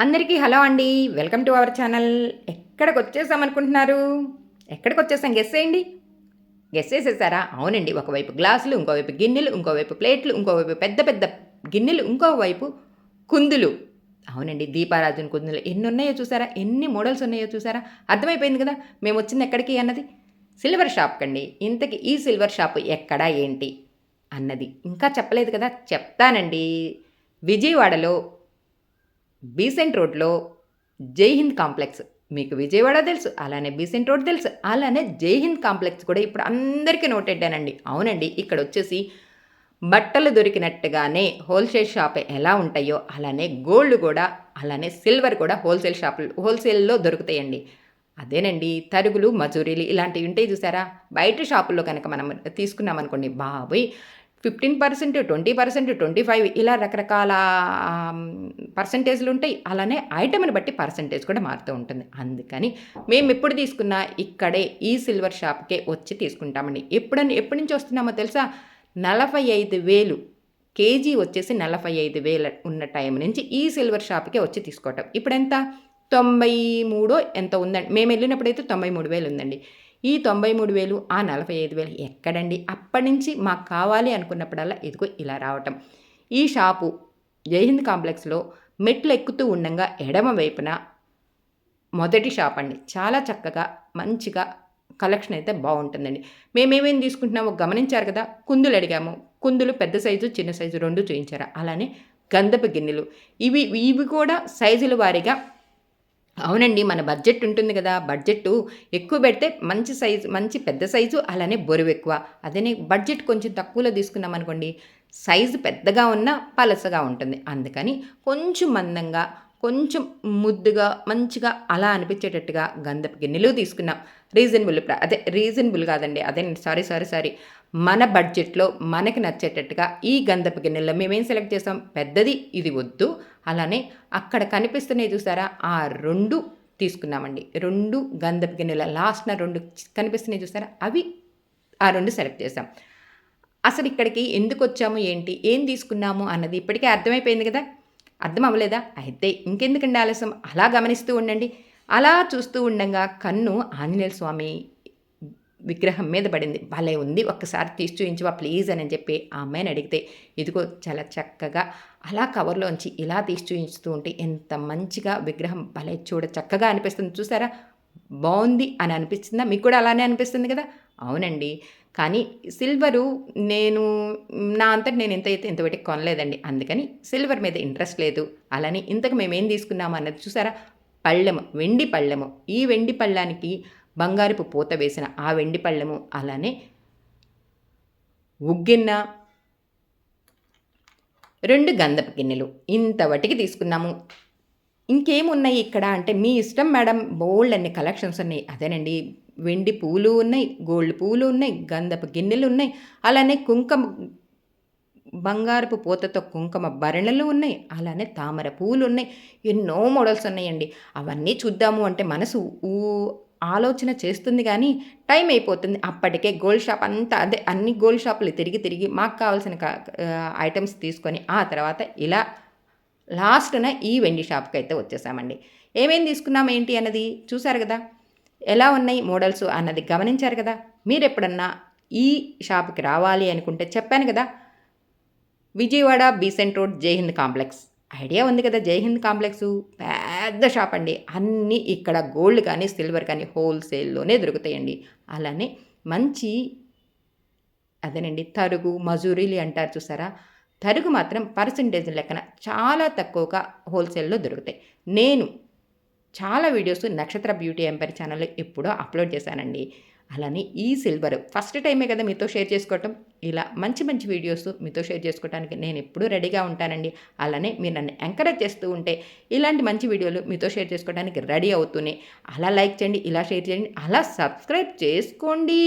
అందరికీ హలో అండి. Welcome to our channel. ఎక్కడికి వచ్చేసాం అనుకుంటున్నారు ఎక్కడికి వచ్చేసాం గెస్ చేయండి. గెస్ చేసేసారా? అవునండి. ఒకవైపు గ్లాసులు ఇంకోవైపు గిన్నెలు ఇంకోవైపు ప్లేట్లు ఇంకోవైపు పెద్ద పెద్ద గిన్నెలు ఇంకోవైపు కుందులు. అవునండి. దీపారాజుని కుందులు ఎన్ని ఉన్నాయో చూసారా? ఎన్ని మోడల్స్ ఉన్నాయో చూసారా? అర్థమైపోయింది కదా? మేము వచ్చింది ఎక్కడికి అన్నది? సిల్వర్ షాప్ అండి ఇంతకి ఈ సిల్వర్ షాప్ ఎక్కడా ఏంటి? అన్నది. ఇంకా చెప్పలేదు కదా? చెప్తానండి. విజయవాడలో బీసెంట్ రోడ్లో జై హింద్ కాంప్లెక్స్. మీకు విజయవాడ తెలుసు అలానే బీసెంట్ రోడ్ తెలుసు అలానే జై హింద్ కాంప్లెక్స్ కూడా ఇప్పుడు అందరికీ నోటెడ్డానండి అవునండి ఇక్కడ వచ్చేసి బట్టలు దొరికినట్టుగానే హోల్సేల్ షాప్ ఎలా ఉంటాయో అలానే గోల్డ్ కూడా అలానే సిల్వర్ కూడా హోల్సేల్ షాపులు హోల్సేల్లో దొరుకుతాయండి. అదేనండి తరుగులు మజూరీలు ఇలాంటివి ఉంటాయి చూసారా? బయట షాపుల్లో కనుక మనం తీసుకున్నామనుకోండి బాబోయ్! Fifteen percent twenty percent twenty five ఇలా రకరకాల పర్సంటేజ్లు ఉంటాయి. అలానే ఐటమ్ని బట్టి పర్సంటేజ్ కూడా మారుతూ ఉంటుంది. అందుకని మేము ఎప్పుడు తీసుకున్నా ఇక్కడే ఈ సిల్వర్ షాప్కే వచ్చి తీసుకుంటామండి. ఎప్పుడని ఎప్పటి నుంచి వస్తున్నామో తెలుసా? నలభై ఐదు వేలు కేజీ వచ్చేసి నలభై ఐదు వేల ఉన్న టైం నుంచి ఈ సిల్వర్ షాప్కే వచ్చి తీసుకోవటం. ఇప్పుడు ఎంత తొంభై మూడో ఎంత ఉందండి? మేము వెళ్ళినప్పుడైతే తొంభై మూడు వేలు ఉందండి. ఈ తొంభై మూడు వేలు ఆ నలభై ఐదు వేలు ఎక్కడండి? అప్పటి నుంచి మాకు కావాలి అనుకున్నప్పుడల్లా ఇదిగో ఇలా రావటం. ఈ షాపు జైహింద్ కాంప్లెక్స్లో మెట్లు ఎక్కుతూ ఉండగా ఎడమ వైపున మొదటి షాప్ అండి. చాలా చక్కగా మంచిగా కలెక్షన్ అయితే బాగుంటుందండి. మేమేమేమి తీసుకుంటున్నామో గమనించారు కదా? కుందులు అడిగాము. కుందులు పెద్ద సైజు చిన్న సైజు రెండు చూపించారు అలానే గంధపు గిన్నెలు. ఇవి ఇవి కూడా సైజుల వారీగా అవునండి మన బడ్జెట్ ఉంటుంది కదా. బడ్జెట్ ఎక్కువ పెడితే మంచి సైజు మంచి పెద్ద సైజు అలానే బరువు ఎక్కువ. అదేనే బడ్జెట్ కొంచెం తక్కువలో తీసుకున్నాం అనుకోండి. సైజు పెద్దగా ఉన్న పలసగా ఉంటుంది. అందుకని కొంచెం మందంగా కొంచెం ముద్దుగా మంచిగా అలా అనిపించేటట్టుగా గంధపు గిన్నెలు తీసుకున్నాం. రీజనబుల్ అదే రీజనబుల్ కాదండి. అదే సారీ సారీ సారీ. మన బడ్జెట్లో మనకి నచ్చేటట్టుగా ఈ గంధపు గిన్నెల్లో మేమేం సెలెక్ట్ చేసాం? పెద్దది ఇది వద్దు. అలానే అక్కడ కనిపిస్తున్నాయి చూసారా? ఆ రెండు తీసుకున్నామండి. రెండు గంధపు గిన్నెల లాస్ట్న రెండు కనిపిస్తున్నాయి చూసారా? అవి ఆ రెండు సెలెక్ట్ చేసాం. అసలు ఇక్కడికి ఎందుకు వచ్చాము? ఏంటి? ఏం తీసుకున్నాము? అన్నది ఇప్పటికే అర్థమైపోయింది కదా? అర్థం అవ్వలేదా అయితే ఇంకెందుకండి ఆలస్యం? అలా గమనిస్తూ ఉండండి. అలా చూస్తూ ఉండగా కన్ను ఆంజనేయ స్వామి విగ్రహం మీద పడింది. భలే ఉంది ఒక్కసారి తీసి చూయించవా ప్లీజ్ అని చెప్పి ఆ అమ్మాయిని అడిగితే ఇదిగో చాలా చక్కగా అలా కవర్లోంచి ఇలా తీసి చూయించుతూ ఉంటే ఎంత మంచిగా విగ్రహం భలే చూడ చక్కగా అనిపిస్తుంది. చూసారా? బాగుంది అని అనిపిస్తుందా మీకు కూడా అలానే అనిపిస్తుంది కదా? అవునండి. కానీ సిల్వరు నేను నా అంతటి నేను ఎంత అయితే ఇంతవరకు కొనలేదండి. అందుకని సిల్వర్ మీద ఇంట్రెస్ట్ లేదు. అలానే ఇంతకు మేము ఏం తీసుకున్నాము అన్నది చూసారా? పళ్ళెము వెండి పళ్ళెము. ఈ వెండి పళ్ళానికి బంగారపు పూత వేసిన ఆ వెండి పళ్ళెము అలానే ఉగ్గిన్న రెండు గంధపు గిన్నెలు ఇంతవటికి తీసుకున్నాము. ఇంకేమున్నాయి ఇక్కడ? అంటే మీ ఇష్టం మేడం బోల్డ్ అన్ని కలెక్షన్స్ ఉన్నాయి. అదేనండి వెండి పూలు ఉన్నాయి గోల్డ్ పూలు ఉన్నాయి గంధపు గిన్నెలు ఉన్నాయి. అలానే కుంకుమ బంగారపు పూతతో కుంకుమ భరణలు ఉన్నాయి అలానే తామర పూలు ఉన్నాయి. ఎన్నో మోడల్స్ ఉన్నాయండి. అవన్నీ చూద్దాము అంటే మనసు ఊ ఆలోచన చేస్తుంది కానీ టైం అయిపోతుంది. అప్పటికే గోల్డ్ షాప్ అంతా అదే అన్ని గోల్డ్ షాపులు తిరిగి తిరిగి మాకు కావాల్సిన ఐటమ్స్ తీసుకొని ఆ తర్వాత ఇలా లాస్ట్న ఈ వెండి షాప్కి అయితే వచ్చేసామండి. ఏమేమి తీసుకున్నాం ఏంటి అన్నది చూసారు కదా? ఎలా ఉన్నాయి మోడల్స్ అన్నది గమనించారు కదా? మీరు ఎప్పుడన్నా ఈ షాప్కి రావాలి అనుకుంటే చెప్పాను కదా? Vijayawada Besant road Jaihind complex. Idea ఉంది కదా జైహింద్ కాంప్లెక్స్? పెద్ద షాప్ అండి. అన్నీ ఇక్కడ గోల్డ్ కానీ సిల్వర్ కానీ హోల్సేల్లోనే దొరుకుతాయండి. అలానే మంచి అదేనండి తరుగు మజూరీలు అంటారు చూసారా? తరుగు మాత్రం పర్సంటేజ్ లెక్కన చాలా తక్కువగా హోల్సేల్లో దొరుకుతాయి. నేను చాలా వీడియోస్ నక్షత్ర బ్యూటీ ఎంపైర్ ఛానల్లో ఎప్పుడో అప్లోడ్ చేశానండి. అలానే ఈ సిల్వర్ ఫస్ట్ టైమే కదా మీతో షేర్ చేసుకోవటం. ఇలా మంచి మంచి వీడియోస్ మీతో షేర్ చేసుకోవడానికి నేను ఎప్పుడూ రెడీగా ఉంటానండి. అలానే మీరు నన్ను ఎంకరేజ్ చేస్తూ ఉంటే ఇలాంటి మంచి వీడియోలు మీతో షేర్ చేసుకోవడానికి రెడీ అవుతూనే. అలా లైక్ చేయండి ఇలా షేర్ చేయండి అలా సబ్స్క్రైబ్ చేసుకోండి.